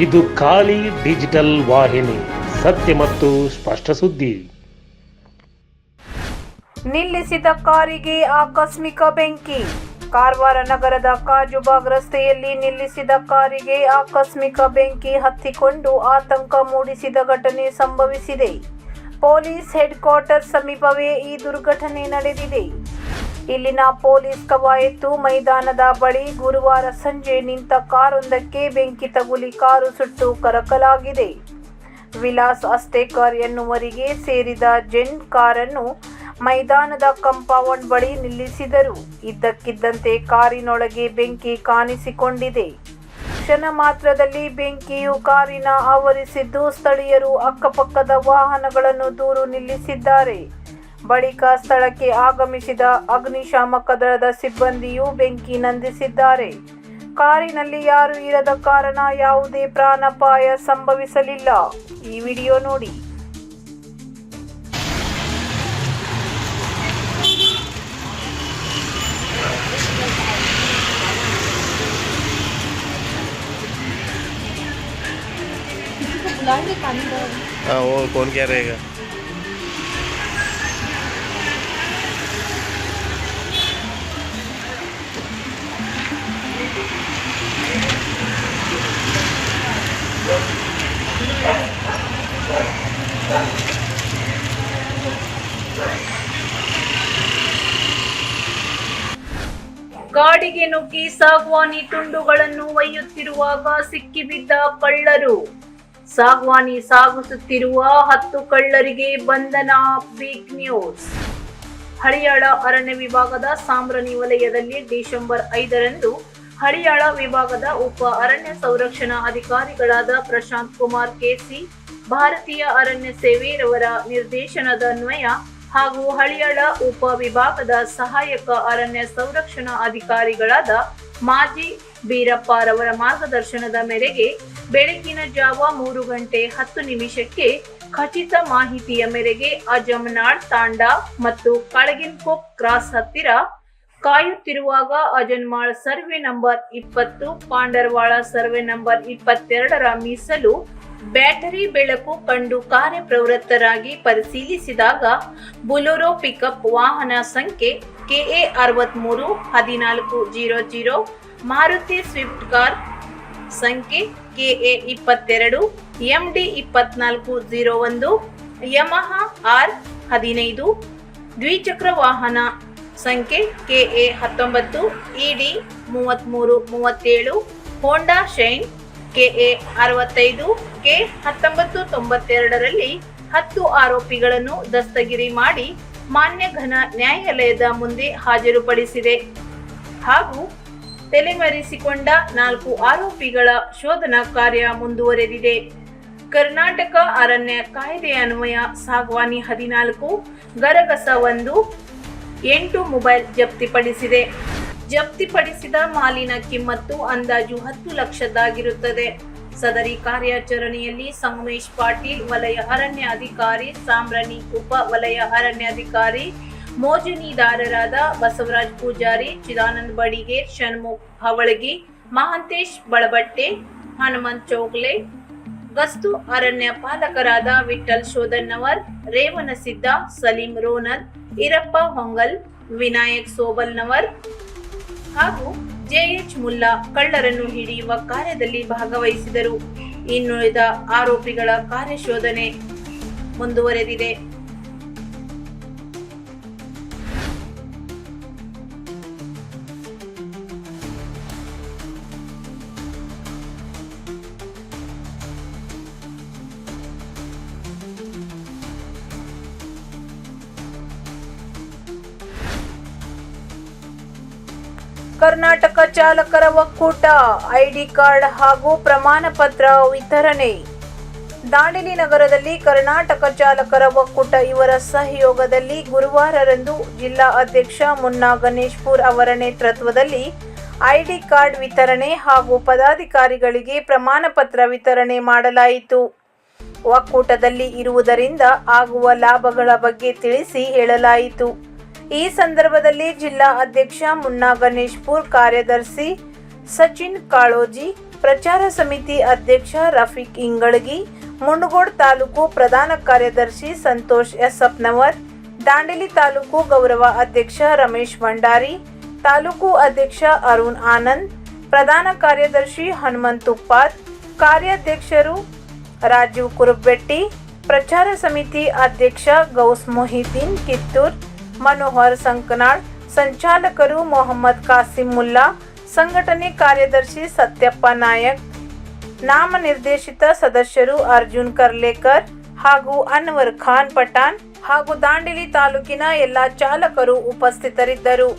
ಇದು ಖಾಲಿ ಡಿಜಿಟಲ್ ವಾಹಿನಿ, ಸತ್ಯ ಮತ್ತು ಸ್ಪಷ್ಟ ಸುದ್ದಿ. ನಿಲ್ಲಿಸಿದ ಕಾರಿಗೆ ಆಕಸ್ಮಿಕ ಬೆಂಕಿ. ಕಾರವಾರ ನಗರದ ಕಾಜುಬಾಗ್ ರಸ್ತೆಯಲ್ಲಿ ನಿಲ್ಲಿಸಿದ ಕಾರಿಗೆ ಆಕಸ್ಮಿಕ ಬೆಂಕಿ ಹತ್ತಿಕೊಂಡು ಆತಂಕ ಮೂಡಿಸಿದ ಘಟನೆ ಸಂಭವಿಸಿದೆ. ಪೊಲೀಸ್ ಹೆಡ್ ಕ್ವಾರ್ಟರ್ ಸಮೀಪವೇ ಈ ದುರ್ಘಟನೆ ನಡೆದಿದೆ. ಇಲ್ಲಿನ ಪೊಲೀಸ್ ಕವಾಯತು ಮೈದಾನದ ಬಳಿ ಗುರುವಾರ ಸಂಜೆ ನಿಂತ ಕಾರೊಂದಕ್ಕೆ ಬೆಂಕಿ ತಗುಲಿ ಕಾರು ಸುಟ್ಟು ಕರಕಲಾಗಿದೆ. ವಿಲಾಸ್ ಅಸ್ತೇಕರ್ ಎನ್ನುವರಿಗೆ ಸೇರಿದ ಜೆನ್ ಕಾರನ್ನು ಮೈದಾನದ ಕಂಪೌಂಡ್ ಬಳಿ ನಿಲ್ಲಿಸಿದರು. ಇದ್ದಕ್ಕಿದ್ದಂತೆ ಕಾರಿನೊಳಗೆ ಬೆಂಕಿ ಕಾಣಿಸಿಕೊಂಡಿದೆ. ಕ್ಷಣ ಮಾತ್ರದಲ್ಲಿ ಬೆಂಕಿಯು ಕಾರಿನ ಆವರಿಸಿದ್ದು ಸ್ಥಳೀಯರು ಅಕ್ಕಪಕ್ಕದ ವಾಹನಗಳನ್ನು ದೂರು ನಿಲ್ಲಿಸಿದ್ದಾರೆ. ಬಳಿಕ ಸ್ಥಳಕ್ಕೆ ಆಗಮಿಸಿದ ಅಗ್ನಿಶಾಮಕ ದಳದ ಸಿಬ್ಬಂದಿಯು ಬೆಂಕಿ ನಂದಿಸಿದ್ದಾರೆ ಕಾರಿನಲ್ಲಿ ಯಾರು ಇರದ ಕಾರಣ ಯಾವುದೇ ಪ್ರಾಣಾಪಾಯ ಸಂಭವಿಸಲಿಲ್ಲ ಈ ವಿಡಿಯೋ ನೋಡಿ हाँ वो कौन क्या रहेगा ಗಾಡಿಗೆ ನುಗ್ಗಿ ಸಾಗ್ವಾನಿ ತುಂಡುಗಳನ್ನು ಒಯ್ಯುತ್ತಿರುವಾಗ ಸಿಕ್ಕಿಬಿದ್ದ ಕಳ್ಳರು. ಸಾಗ್ವಾನಿ ಸಾಗಿಸುತ್ತಿರುವ ಹತ್ತು ಕಳ್ಳರಿಗೆ ಬಂಧನ ಬಿಗ್ ನ್ಯೂಸ್ ಹಳಿಯಾಳ ಅರಣ್ಯ ವಿಭಾಗದ ಸಾಂಬ್ರನಿ ವಲಯದಲ್ಲಿ ಡಿಸೆಂಬರ್ ಐದರಂದು ಹಳಿಯಾಳ ವಿಭಾಗದ ಉಪ ಅರಣ್ಯ ಸಂರಕ್ಷಣಾ ಅಧಿಕಾರಿಗಳಾದ ಪ್ರಶಾಂತ್ ಕುಮಾರ್ ಕೆಸಿ ಭಾರತೀಯ ಅರಣ್ಯ ಸೇವೆರವರ ನಿರ್ದೇಶನದ ಅನ್ವಯ ಹಾಗೂ ಹಳಿಯಾಳ ಉಪ ವಿಭಾಗದ ಸಹಾಯಕ ಅರಣ್ಯ ಸಂರಕ್ಷಣಾ ಅಧಿಕಾರಿಗಳಾದ ಮಾಜಿ ಬೀರಪ್ಪ ರವರ ಮಾರ್ಗದರ್ಶನದ ಮೇರೆಗೆ ಬೆಳಗಿನ ಜಾವ ಮೂರು ಗಂಟೆ ಹತ್ತು ನಿಮಿಷಕ್ಕೆ ಖಚಿತ ಮಾಹಿತಿಯ ಮೇರೆಗೆ ಅಜಮನಾಳ್ ತಾಂಡ ಮತ್ತು ಕಳಗಿನ್ಕೋಪ್ ಕ್ರಾಸ್ ಹತ್ತಿರ ಕಾಯುತ್ತಿರುವಾಗ ಅಜನ್ಮಾಳ್ ಸರ್ವೆ ನಂಬರ್ ಇಪ್ಪತ್ತು, ಪಾಂಡರ್ವಾಳ ಸರ್ವೆ ನಂಬರ್ ಇಪ್ಪತ್ತೆರಡರ ಮೀಸಲು ಬ್ಯಾಟರಿ ಬೆಳಕು ಕಂಡು ಕಾರ್ಯಪ್ರವೃತ್ತರಾಗಿ ಪರಿಶೀಲಿಸಿದಾಗ ಬುಲೋರೋ ಪಿಕಪ್ ವಾಹನ ಸಂಖ್ಯೆ ಕೆಎ ಅರವತ್ಮೂರು ಹದಿನಾಲ್ಕು, zero zero, Maruti Swift car ಸಂಖ್ಯೆ ಕೆಎ ಇಪ್ಪತ್ತೆರಡು ಎಂಡಿ ಇಪ್ಪತ್ನಾಲ್ಕು ಜೀರೋ, ಒಂದು, ಯಮಹ ಆರ್ ಹದಿನೈದು ದ್ವಿಚಕ್ರ ವಾಹನ ಸಂಖ್ಯೆ ಕೆಎ ಹತ್ತೊಂಬತ್ತು ಇಡಿ ಮೂವತ್ತ್ಮೂರು ಮೂವತ್ತೇಳು, ಹೋಂಡಾ ಶೈನ್ ಕೆಎ ಅರವತ್ತೈದು ಕೆ ಹತ್ತೊಂಬತ್ತು ತೊಂಬತ್ತೆರಡರಲ್ಲಿ ಹತ್ತು ಆರೋಪಿಗಳನ್ನು ದಸ್ತಗಿರಿ ಮಾಡಿ ಮಾನ್ಯ ಘನ ನ್ಯಾಯಾಲಯದ ಮುಂದೆ ಹಾಜರುಪಡಿಸಿದೆ. ಹಾಗೂ ತಲೆಮರೆಸಿಕೊಂಡ ನಾಲ್ಕು ಆರೋಪಿಗಳ ಶೋಧನಾ ಕಾರ್ಯ ಮುಂದುವರೆದಿದೆ. ಕರ್ನಾಟಕ ಅರಣ್ಯ ಕಾಯ್ದೆ ಅನ್ವಯ ಸಾಗವಾನಿ ಹದಿನಾಲ್ಕು, ಗರಗಸ ಒಂದು, ಎಂಟು ಮೊಬೈಲ್ ಜಪ್ತಿಪಡಿಸಿದೆ. ಜಪ್ತಿಪಡಿಸಿದ ಮಾಲಿನ ಕಿಮ್ಮತ್ತು ಅಂದಾಜು ಹತ್ತು ಲಕ್ಷದ್ದಾಗಿರುತ್ತದೆ. ಸದರಿ ಕಾರ್ಯಾಚರಣೆಯಲ್ಲಿ ಸಂಗಮೇಶ್ ಪಾಟೀಲ್, ವಲಯ ಅರಣ್ಯ ಅಧಿಕಾರಿ ಸಾಮ್ರಾಣಿ ಉಪ ವಲಯ ಅರಣ್ಯಾಧಿಕಾರಿ ಮೋಜಿನಿದಾರರಾದ ಬಸವರಾಜ್ ಪೂಜಾರಿ, ಚಿದಾನಂದ ಬಡಿಗೆ ಷಣ್ಮುಖ್ ಹವಳಗಿ, ಮಹಾಂತೇಶ್ ಬಳಬಟ್ಟೆ, ಹನುಮಂತ್ ಚೌಗ್ಲೆ ಗಸ್ತು ಅರಣ್ಯ ಪಾಲಕರಾದ ವಿಠಲ್ ಶೋಧನ್ನವರ್ ರೇವಣಸಿದ್ದ ಸಲೀಂ ರೋನಲ್, ಈರಪ್ಪ ಹೊಂಗಲ್, ವಿನಾಯಕ್ ಸೋಬಲ್ನವರ್ ಹಾಗೂ ಜೆಎಚ್ ಮುಲ್ಲಾ ಕಳ್ಳರನ್ನು ಹಿಡಿಯುವ ಕಾರ್ಯದಲ್ಲಿ ಭಾಗವಹಿಸಿದರು. ಇನ್ನುಳಿದ ಆರೋಪಿಗಳ ಕಾರ್ಯಶೋಧನೆ ಮುಂದುವರೆದಿದೆ. ಕರ್ನಾಟಕ ಚಾಲಕರ ಒಕ್ಕೂಟ, ಐಡಿ ಕಾರ್ಡ್ ಹಾಗೂ ಪ್ರಮಾಣ ಪತ್ರ ವಿತರಣೆ. ದಾಂಡಿಲಿ ನಗರದಲ್ಲಿ ಕರ್ನಾಟಕ ಚಾಲಕರ ಒಕ್ಕೂಟ ಇವರ ಸಹಯೋಗದಲ್ಲಿ ಗುರುವಾರರಂದು ಜಿಲ್ಲಾ ಅಧ್ಯಕ್ಷ ಮುನ್ನಾ ಗಣೇಶ್ಪುರ್ ಅವರ ನೇತೃತ್ವದಲ್ಲಿ ಐಡಿ ಕಾರ್ಡ್ ವಿತರಣೆ ಹಾಗೂ ಪದಾಧಿಕಾರಿಗಳಿಗೆ ಪ್ರಮಾಣ ಪತ್ರ ವಿತರಣೆ ಮಾಡಲಾಯಿತು. ಒಕ್ಕೂಟದಲ್ಲಿ ಇರುವುದರಿಂದ ಆಗುವ ಲಾಭಗಳ ಬಗ್ಗೆ ತಿಳಿಸಿ ಹೇಳಲಾಯಿತು. ಈ ಸಂದರ್ಭದಲ್ಲಿ ಜಿಲ್ಲಾ ಅಧ್ಯಕ್ಷ ಮುನ್ನಾ ಗಣೇಶ್ಪುರ್ ಕಾರ್ಯದರ್ಶಿ ಸಚಿನ್ ಕಾಳೋಜಿ, ಪ್ರಚಾರ ಸಮಿತಿ ಅಧ್ಯಕ್ಷ ರಫೀಕ್ ಇಂಗಳಗಿ ಮುಂಡಗೋಡ್ ತಾಲೂಕು ಪ್ರಧಾನ ಕಾರ್ಯದರ್ಶಿ ಸಂತೋಷ್ ಎಸ್ಅಪ್ನವರ್ ದಾಂಡೇಲಿ ತಾಲೂಕು ಗೌರವ ಅಧ್ಯಕ್ಷ ರಮೇಶ್ ಭಂಡಾರಿ, ತಾಲೂಕು ಅಧ್ಯಕ್ಷ ಅರುಣ್ ಆನಂದ್, ಪ್ರಧಾನ ಕಾರ್ಯದರ್ಶಿ ಹನುಮಂತ್ ಉಪ್ಪಾತ್ ಕಾರ್ಯಾಧ್ಯಕ್ಷರು ರಾಜೀವ್ ಕುರುಬೆಟ್ಟಿ ಪ್ರಚಾರ ಸಮಿತಿ ಅಧ್ಯಕ್ಷ ಗೌಸ್ ಮೊಹಿದ್ದೀನ್ ಕಿತ್ತೂರ್ ಮನೋಹರ್ ಸಂಕನಾಳ್, ಸಂಚಾಲಕರು ಮೊಹಮ್ಮದ್ ಮುಲ್ಲಾ, ಸಂಘಟನೆ ಕಾರ್ಯದರ್ಶಿ ಸತ್ಯಪ್ಪ ನಾಯಕ್ ನಾಮನಿರ್ದೇಶಿತ ಸದಸ್ಯರು ಅರ್ಜುನ್ ಕರ್ಲೇಕರ್ ಹಾಗೂ ಅನ್ವರ್ ಖಾನ್ ಪಠಾಣ್ ಹಾಗೂ ದಾಂಡೇಲಿ ತಾಲೂಕಿನ ಎಲ್ಲ ಚಾಲಕರು ಉಪಸ್ಥಿತರಿದ್ದರು.